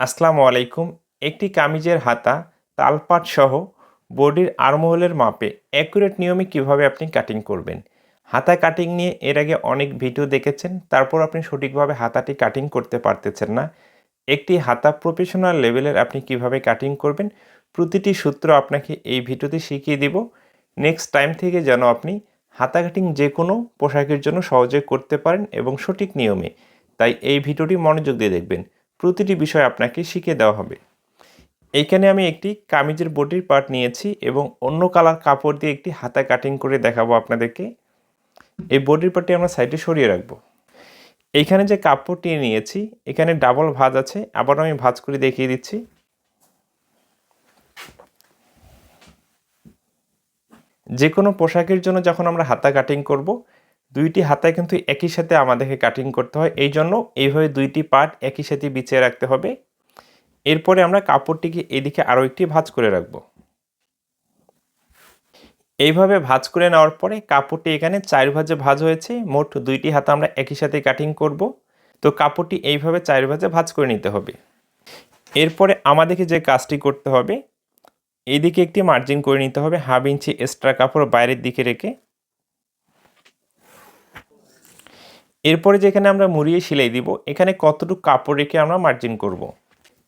আসসালামু আলাইকুম। একটি কামিজের হাতা, তালপাট সহ বডির আর্মহোলের মাপে অ্যাকুরেট নিয়মে কীভাবে আপনি কাটিং করবেন? হাতা কাটিং নিয়ে এর আগে অনেক ভিডিও দেখেছেন, তারপর আপনি সঠিকভাবে হাতাটি কাটিং করতে পারতেছেন না। একটি হাতা প্রফেশনাল লেভেলের আপনি কীভাবে কাটিং করবেন, প্রতিটি সূত্র আপনাকে এই ভিডিওতে শিখিয়ে দিব। নেক্সট টাইম থেকে যেন আপনি হাতা কাটিং যে কোনো পোশাকের জন্য সহজে করতে পারেন এবং সঠিক নিয়মে। তাই এই ভিডিওটি মনোযোগ দিয়ে দেখবেন। প্রতিটি বিষয় আপনাকে শিখিয়ে দেওয়া হবে। এইখানে আমি একটি কামিজের বডির পার্ট নিয়েছি এবং অন্য কালার কাপড় দিয়ে একটি হাতা কাটিং করে দেখাবো আপনাদেরকে। এই বডির পার্টটি আমরা সাইডে সরিয়ে রাখব। এইখানে যে কাপড়টি নিয়েছি, এখানে ডাবল ভাঁজ আছে আবার আমি ভাঁজ করে দেখিয়ে দিচ্ছি। যে কোনো পোশাকের জন্য যখন আমরা হাতা কাটিং করব দুইটি হাতায় কিন্তু একই সাথে আমাদেরকে কাটিং করতে হয়। এই জন্য এইভাবে দুইটি পার্ট একই সাথে বিছিয়ে রাখতে হবে। এরপরে আমরা কাপড়টিকে এদিকে আরও একটি ভাঁজ করে রাখব। এইভাবে ভাঁজ করে নেওয়ার পরে কাপড়টি এখানে চার ভাজে ভাঁজ হয়েছে। মোট দুইটি হাতা আমরা একই সাথে কাটিং করব। তো কাপড়টি এইভাবে চার ভাজে ভাঁজ করে নিতে হবে। এরপরে আমাদেরকে যে কাজটি করতে হবে, এদিকে একটি মার্জিন করে নিতে হবে। হাফ ইঞ্চি এক্সট্রা কাপড় বাইরের দিকে রেখে। এরপরে যেখানে আমরা মুড়িয়ে সেলাই দিব, এখানে কতটুকু কাপড় রেখে আমরা মার্জিন করব।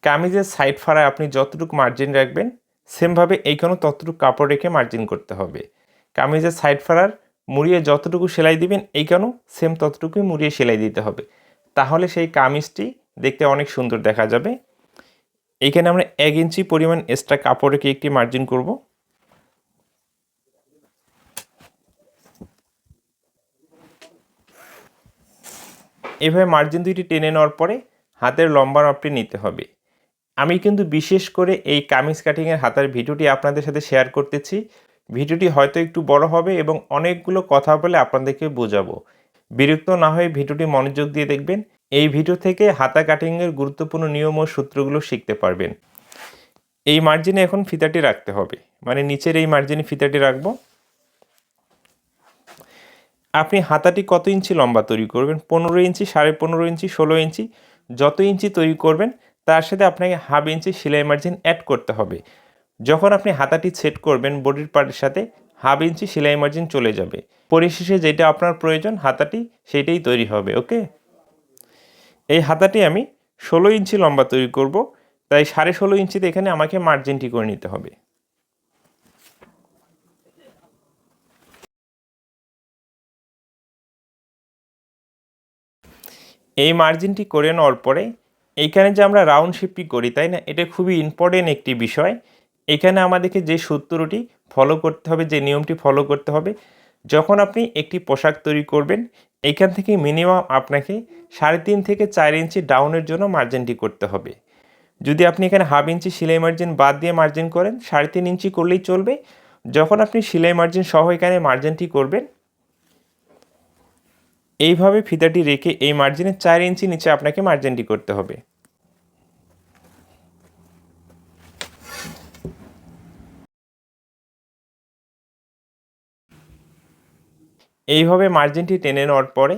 কামিজের সাইড ফাড়ায় আপনি যতটুকু মার্জিন রাখবেন সেমভাবে এইখানেও ততটুকু কাপড় রেখে মার্জিন করতে হবে। কামিজের সাইড ফাড়ার মুড়িয়ে যতটুকু সেলাই দিবেন, এইখানেও সেম ততটুকুই মুড়িয়ে সেলাই দিতে হবে। তাহলে সেই কামিজটি দেখতে অনেক সুন্দর দেখা যাবে। এখানে আমরা এক ইঞ্চি পরিমাণ এক্সট্রা কাপড় রেখে একটি মার্জিন করব। এভাবে মার্জিন দুইটি টেনে নেওয়ার পরে হাতের লম্বা মাপটি নিতে হবে। আমি কিন্তু বিশেষ করে এই কামিজ কাটিংয়ের হাতের ভিডিওটি আপনাদের সাথে শেয়ার করতেছি। ভিডিওটি হয়তো একটু বড় হবে এবং অনেকগুলো কথা বলে আপনাদেরকে বোঝাবো। বিরক্ত না হয়ে ভিডিওটি মনোযোগ দিয়ে দেখবেন। এই ভিডিও থেকে হাতা কাটিংয়ের গুরুত্বপূর্ণ নিয়ম ও সূত্রগুলো শিখতে পারবেন। এই মার্জিনে এখন ফিতাটি রাখতে হবে। মানে নিচের এই মার্জিনে ফিতাটি রাখব। আপনি হাতাটি কত ইঞ্চি লম্বা তৈরি করবেন? পনেরো ইঞ্চি, সাড়ে পনেরো ইঞ্চি, ষোলো ইঞ্চি, যত ইঞ্চি তৈরি করবেন, তার সাথে আপনাকে হাফ ইঞ্চি সেলাই মার্জিন অ্যাড করতে হবে। যখন আপনি হাতাটি সেট করবেন বডির পার্টের সাথে হাফ ইঞ্চি সেলাই মার্জিন চলে যাবে। পরিশেষে যেটা আপনার প্রয়োজন, হাতাটি সেইটাই তৈরি হবে, ওকে? এই হাতাটি আমি ষোলো ইঞ্চি লম্বা তৈরি করব, তাই সাড়ে ষোলো ইঞ্চিতে এখানে আমাকে মার্জিনটি করে নিতে হবে। এই মার্জিনটি করে নেওয়ার পরে এইখানে যে আমরা রাউন্ড শেপটি করি, তাই না? এটা খুবই ইম্পর্টেন্ট একটি বিষয়। এখানে আমাদেরকে যে সূত্রটি ফলো করতে হবে, যে নিয়মটি ফলো করতে হবে, যখন আপনি একটি পোশাক তৈরি করবেন এইখান থেকে মিনিমাম আপনাকে সাড়ে তিন থেকে চার ইঞ্চি ডাউনের জন্য মার্জিনটি করতে হবে। যদি আপনি এখানে হাফ ইঞ্চি সেলাই মার্জিন বাদ দিয়ে মার্জিন করেন, সাড়ে তিন ইঞ্চি করলেই চলবে। যখন আপনি সেলাই মার্জিন সহ এখানে মার্জিনটি করবেন এইভাবে ফিতাটি রেখে এই মার্জিনের চার ইঞ্চি নিচে আপনাকে মার্জিনটি করতে হবে। এইভাবে মার্জিনটি টেনে নেওয়ার পরে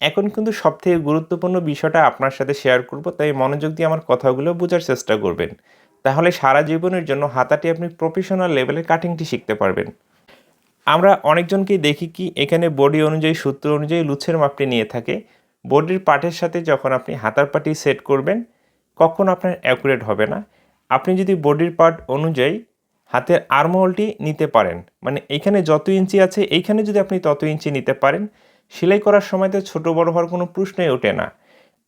এখন কিন্তু সবথেকে গুরুত্বপূর্ণ বিষয়টা আপনার সাথে শেয়ার করব, তাই মনোযোগ দিয়ে আমার কথাগুলো বোঝার চেষ্টা করবেন। তাহলে সারা জীবনের জন্য হাতাটি আপনি প্রফেশনাল লেভেলের কাটিংটি শিখতে পারবেন। আমরা অনেকজনকেই দেখি কি এখানে বডি অনুযায়ী, সূত্র অনুযায়ী লুচের মাপটি নিয়ে থাকে। বডির পার্টের সাথে যখন আপনি হাতার পাটি সেট করবেন, কখন আপনার অ্যাকুরেট হবে না। আপনি যদি বডির পার্ট অনুযায়ী হাতের আর্মহোলটি নিতে পারেন মানে এখানে যত ইঞ্চি আছে, এইখানে যদি আপনি তত ইঞ্চি নিতে পারেন, সেলাই করার সময় তো ছোটো বড়ো হওয়ার কোনো প্রশ্নই ওঠে না।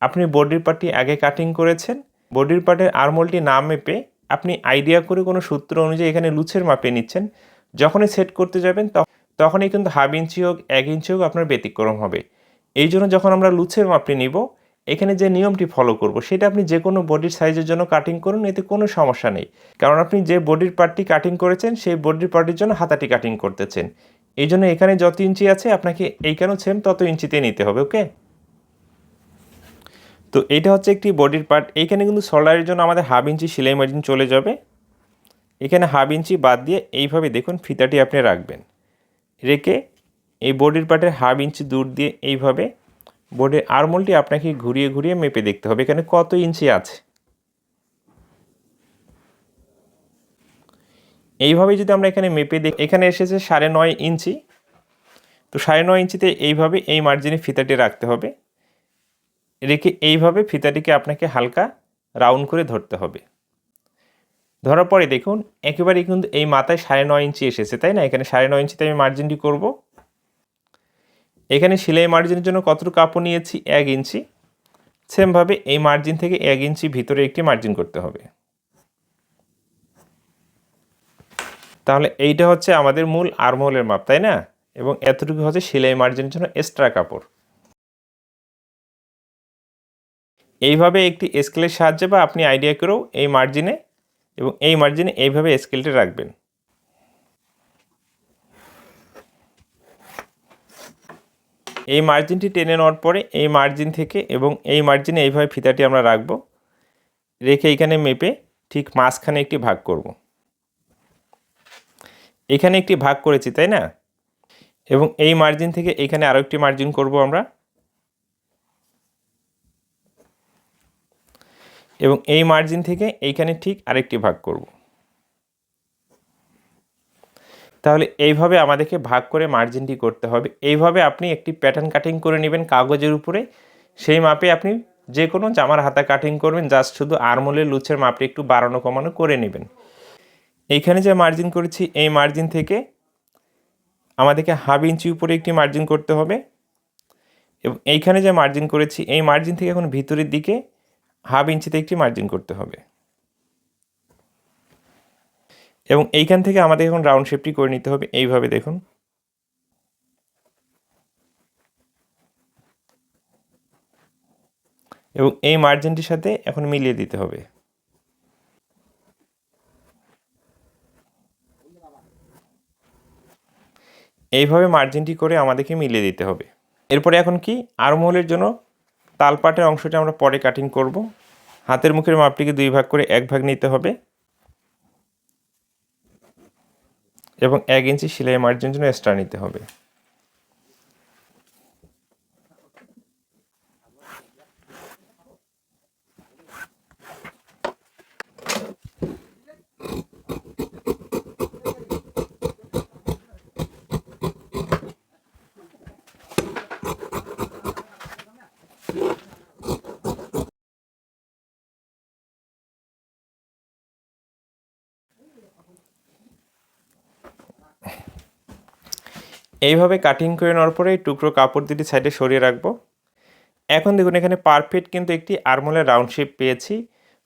আপনি বডির পার্টটি আগে কাটিং করেছেন বডির পার্টের আর্মহোলটি না মেপে আপনি আইডিয়া করে কোনো সূত্র অনুযায়ী এখানে লুচের মাপে নিচ্ছেন যখনই সেট করতে যাবেন তখনই কিন্তু হাফ ইঞ্চি হোক, এক ইঞ্চি হোক আপনার ব্যতিক্রম হবে। এই জন্য যখন আমরা লুচের মাপটি নিব, এখানে যে নিয়মটি ফলো করব, সেটা আপনি যে কোনো বডির সাইজের জন্য কাটিং করুন, এতে কোনো সমস্যা নেই। কারণ আপনি যে বডির পার্টটি কাটিং করেছেন, সেই বডির পার্টির জন্য হাতাটি কাটিং করতেছেন। এই জন্য এখানে যত ইঞ্চি আছে, আপনাকে এইখানেও সেম তত ইঞ্চিতে নিতে হবে ওকে তো এটা হচ্ছে একটি বডির পার্ট এইখানে কিন্তু সোল্ডারের জন্য আমাদের হাফ ইঞ্চি সেলাই মার্জিন চলে যাবে। এখানে হাফ ইঞ্চি বাদ দিয়ে এইভাবে দেখুন ফিতাটি আপনি রাখবেন। রেখে এই বডির পার্টের হাফ ইঞ্চি দূর দিয়ে এইভাবে বোর্ডের আরমোলটি আপনাকে ঘুরিয়ে ঘুরিয়ে মেপে দেখতে হবে এখানে কত ইঞ্চি আছে। এইভাবে যদি আমরা এখানে মেপে দেখি, এখানে এসেছে সাড়ে নয় ইঞ্চি তো সাড়ে নয় ইঞ্চিতে এইভাবে এই মার্জিনে ফিতাটি রাখতে হবে। রেখে এইভাবে ফিতাটিকে আপনাকে হালকা রাউন্ড করে ধরতে হবে। ধরার পরে দেখুন একেবারে কিন্তু এই মাথায় সাড়ে নয় ইঞ্চি এসেছে, তাই না? এখানে সাড়ে নয় ইঞ্চিতে আমি মার্জিনটি করব। এখানে সেলাই মার্জিনের জন্য কতটুকু কাপড় নিয়েছি? এক ইঞ্চি। সেমভাবে এই মার্জিন থেকে এক ইঞ্চি ভিতরে একটি মার্জিন করতে হবে। তাহলে এইটা হচ্ছে আমাদের মূল আরমোলের মাপ, তাই না? এবং এতটুকু হচ্ছে সেলাই মার্জিনের জন্য এক্সট্রা কাপড়। এইভাবে একটি স্কেলের সাহায্যে বা আপনি আইডিয়া করেও এই মার্জিনে এবং এই মার্জিনে এইভাবে স্কেলটি রাখবেন। এই মার্জিনটি টেনে নেওয়ার পরে এই মার্জিন থেকে এবং এই মার্জিনে এইভাবে ফিতাটি আমরা রাখব। রেখে এখানে মেপে ঠিক মাঝখানে একটি ভাগ করব। এখানে একটি ভাগ করেছি, তাই না? এবং এই মার্জিন থেকে এখানে আরও একটি মার্জিন করব আমরা। এবং এই মার্জিন থেকে এইখানে ঠিক আরেকটি ভাগ করব। তাহলে এইভাবে আমাদেরকে ভাগ করে মার্জিনটি করতে হবে। এইভাবে আপনি একটি প্যাটার্ন কাটিং করে নেবেন কাগজের উপরে। সেই মাপে আপনি যে কোনো জামার হাতা কাটিং করবেন জাস্ট শুধু আরমোলের লুচের মাপটি একটু বাড়ানো কমানো করে নেবেন। এইখানে যে মার্জিন করেছি, এই মার্জিন থেকে আমাদেরকে হাফ ইঞ্চি উপরে একটি মার্জিন করতে হবে। এবং এইখানে যে মার্জিন করেছি, এই মার্জিন থেকে এখন ভিতরের দিকে হাফ ইঞ্চিতে একটি মার্জিন করতে হবে। এবং এইখান থেকে আমাদের এখন রাউন্ড শেপটি করে নিতে হবে। এইভাবে দেখুন। এবং এই মার্জিনটির সাথে এখন মিলিয়ে দিতে হবে। এইভাবে মার্জিনটি করে আমাদেরকে মিলিয়ে দিতে হবে। এরপরে এখন কি? আরমোলের জন্য তালপাটের অংশটি আমরা পরে কাটিং করব। হাতের মুখের মাপটিকে দুই ভাগ করে এক ভাগ নিতে হবে। এবং এক ইঞ্চি সেলাই মার্জিনের জন্য এক্সট্রা নিতে হবে। এইভাবে কাটিং করে নেওয়ার পরে এই টুকরো কাপড় দুটি সাইডে সরিয়ে রাখব। এখন দেখুন, এখানে পারফেক্ট কিন্তু একটি আরমোলের রাউন্ড শেপ পেয়েছি।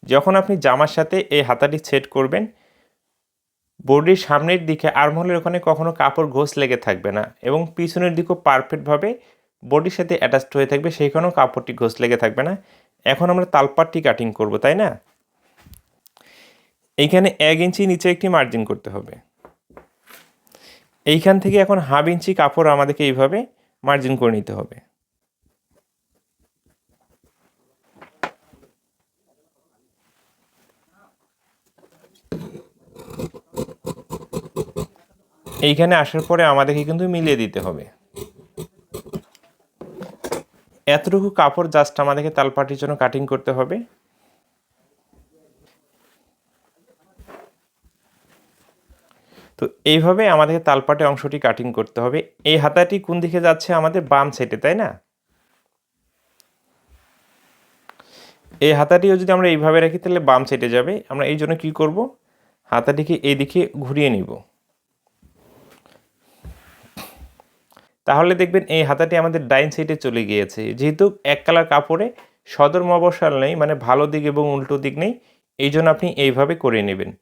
যখন আপনি জামার সাথে এই হাতাটি সেট করবেন, বডির সামনের দিকে আরমোলের ওখানে কখনো কাপড় ঘোষ লেগে থাকবে না এবং পিছনের দিকেও পারফেক্টভাবে বডির সাথে অ্যাটাচড হয়ে থাকবে সেইখানেও কাপড়টি ঘোষ লেগে থাকবে না। এখন আমরা তালপাটটি কাটিং করব, তাই না? এইখানে এক ইঞ্চি নিচে একটি মার্জিন করতে হবে। এইখান থেকে এখন হাফ ইঞ্চি কাপড় আমাদেরকে এইভাবে মার্জিন করে নিতে হবে। এইখানে আসার পরে আমাদেরকে কিন্তু মিলিয়ে দিতে হবে। এতটুকু কাপড় জাস্ট আমাদেরকে তালপাটির জন্য কাটিং করতে হবে। তো এইভাবে আমাদেরকে তালপাটে অংশটি কাটিং করতে হবে। এই হাতাটি কোন দিকে যাচ্ছে? আমাদের বাম সাইডে তাই না? এই হাতাটিও যদি আমরা এইভাবে রাখি, তাহলে বাম সাইডে যাবে। আমরা এই জন্য কী করব? হাতাটিকে এইদিকে ঘুরিয়ে নিব। তাহলে দেখবেন এই হাতাটি আমাদের ডাইন সাইডে চলে গিয়েছে। যেহেতু এক কালার কাপড়ে সদর মবসাল নেই মানে ভালো দিক এবং উল্টো দিক নেই, এই জন্য আপনি এইভাবে করে নেবেন।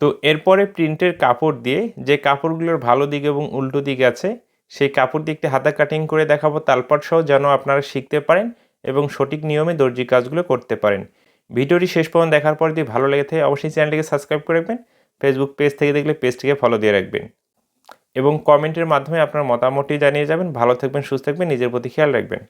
তো এরপরে প্রিন্টের কাপড় দিয়ে যে কাপড়গুলোর ভালো দিক এবং উল্টো দিক আছে, সেই কাপড় দিয়ে একটি হাতা কাটিং করে দেখাবো। তালপাট সহ যেন আপনারা শিখতে পারেন এবং সঠিক নিয়মে দর্জি কাজগুলো করতে পারেন। ভিডিওটি শেষ পর্যন্ত দেখার পর যদি ভালো লেগে থাকে, অবশ্যই চ্যানেলটিকে সাবস্ক্রাইব করে রাখবেন। ফেসবুক পেজ থেকে দেখলে পেজটিকে ফলো দিয়ে রাখবেন। এবং কমেন্টের মাধ্যমে আপনার মতামতটি জানিয়ে যাবেন। ভালো থাকবেন, সুস্থ থাকবেন, নিজের প্রতি খেয়াল রাখবেন।